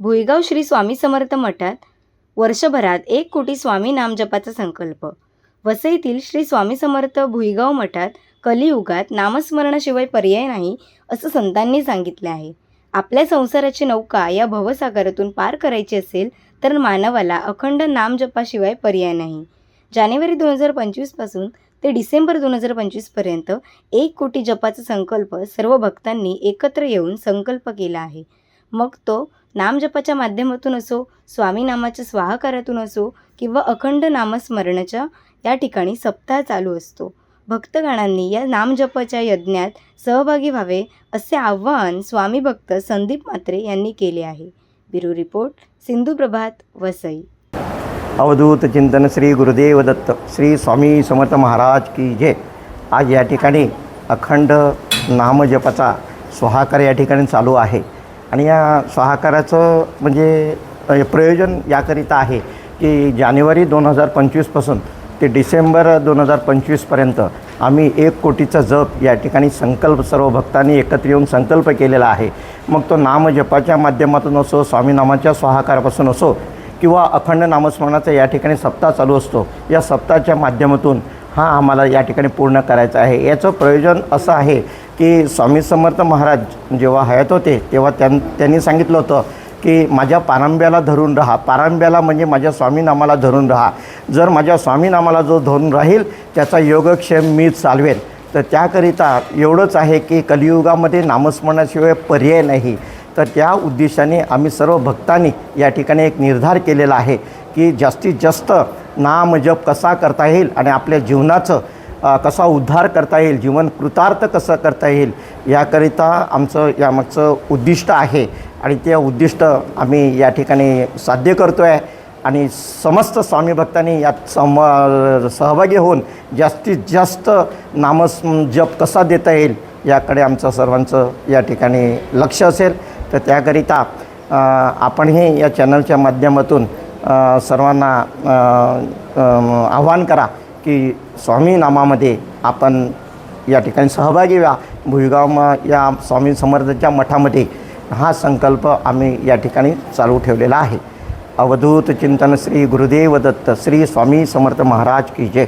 भुईगाव श्री स्वामी समर्थ मठात वर्षभरात एक कोटी स्वामी नामजपाचा संकल्प. वसईतील श्री स्वामी समर्थ भुईगाव मठात कलियुगात नामस्मरणाशिवाय पर्याय नाही असं संतांनी सांगितले आहे. आपल्या संसाराची नौका या भवसागरातून पार करायची असेल तर मानवाला अखंड नामजपाशिवाय पर्याय नाही. जानेवारी दोन हजार पंचवीसपासून ते डिसेंबर दोन हजार पंचवीसपर्यंत एक कोटी जपाचा संकल्प सर्व भक्तांनी एकत्र येऊन संकल्प केला आहे. मग तो नामजपाच्या माध्यमातून असो स्वामी नामाच्या स्वाहाकारातून असो किंवा अखंड नामस्मरणाच्या या ठिकाणी सप्ताह चालू असतो. भक्तगणांनी या नामजपाच्या यज्ञात सहभागी व्हावे असे आवाहन स्वामी भक्त संदीप मात्रे यांनी केले आहे. Bureau report Sindhu Prabhat Vasai. Avadhoot चिंतन श्री गुरुदेव दत्त श्री स्वामी समर्थ महाराज की जय. आज या ठिकाणी अखंड नामजपाचा स्वाहाकार या ठिकाणी चालू आहे. आणि या स्वाहाकाराचं म्हणजे प्रयोजन याकरिता आहे की जानेवारी दोन हजार पंचवीसपासून ते डिसेंबर दोन हजार पंचवीसपर्यंत आम्ही एक कोटीचा जप या ठिकाणी संकल्प सर्व भक्तांनी एकत्र येऊन संकल्प केलेला आहे. मग तो नामजपाच्या माध्यमातून असो स्वामीनामाच्या स्वाहाकारापासून असो किंवा अखंड नामस्मरणाचा या ठिकाणी सप्ताह चालू असतो. या सप्ताहाच्या माध्यमातून हा आम्हाला या ठिकाणी पूर्ण करायचा आहे. याचं प्रयोजन असं आहे की स्वामी समर्थ महाराज जेव्हा हयात होते तेव्हा त्यां त्यांनी सांगितलं होतं की माझ्या पारंब्याला धरून राहा. पारंब्याला म्हणजे माझ्या स्वामीनामाला धरून राहा. जर माझ्या स्वामीनामाला जो धरून राहील त्याचा योगक्षेम मी चालवेन. तर त्याकरिता एवढंच आहे की कलियुगामध्ये नामस्मरणाशिवाय पर्याय नाही. तर त्या उद्देशाने आम्ही सर्व भक्तांनी या ठिकाणी एक निर्धार केलेला आहे की जास्तीत जास्त नाम जप कसा करता येईल आणि आपल्या जीवनाचं कसा उद्धार करता येईल जीवन कृतार्थ कसं करता येईल याकरिता आमचं यामागचं उद्दिष्ट आहे. आणि ते उद्दिष्ट आम्ही या ठिकाणी साध्य करतो आहे आणि समस्त स्वामी भक्तांनी यात सम सहभागी होऊन जास्तीत जास्त नामस जप कसा देता येईल याकडे आमचं सर्वांचं या ठिकाणी लक्ष असेल. तर त्याकरिता आपणही या चॅनलच्या माध्यमातून सर्वांना आवाहन आव्हान करा की स्वामी नामामध्ये आपण या ठिकाणी सहभागी व्हा. भुईगाव या स्वामी समर्थाच्या मठामध्ये हा संकल्प आम्ही या ठिकाणी चालू ठेवलेला आहे. अवधूत चिंतन श्री गुरुदेव दत्त श्री स्वामी समर्थ महाराज की जय.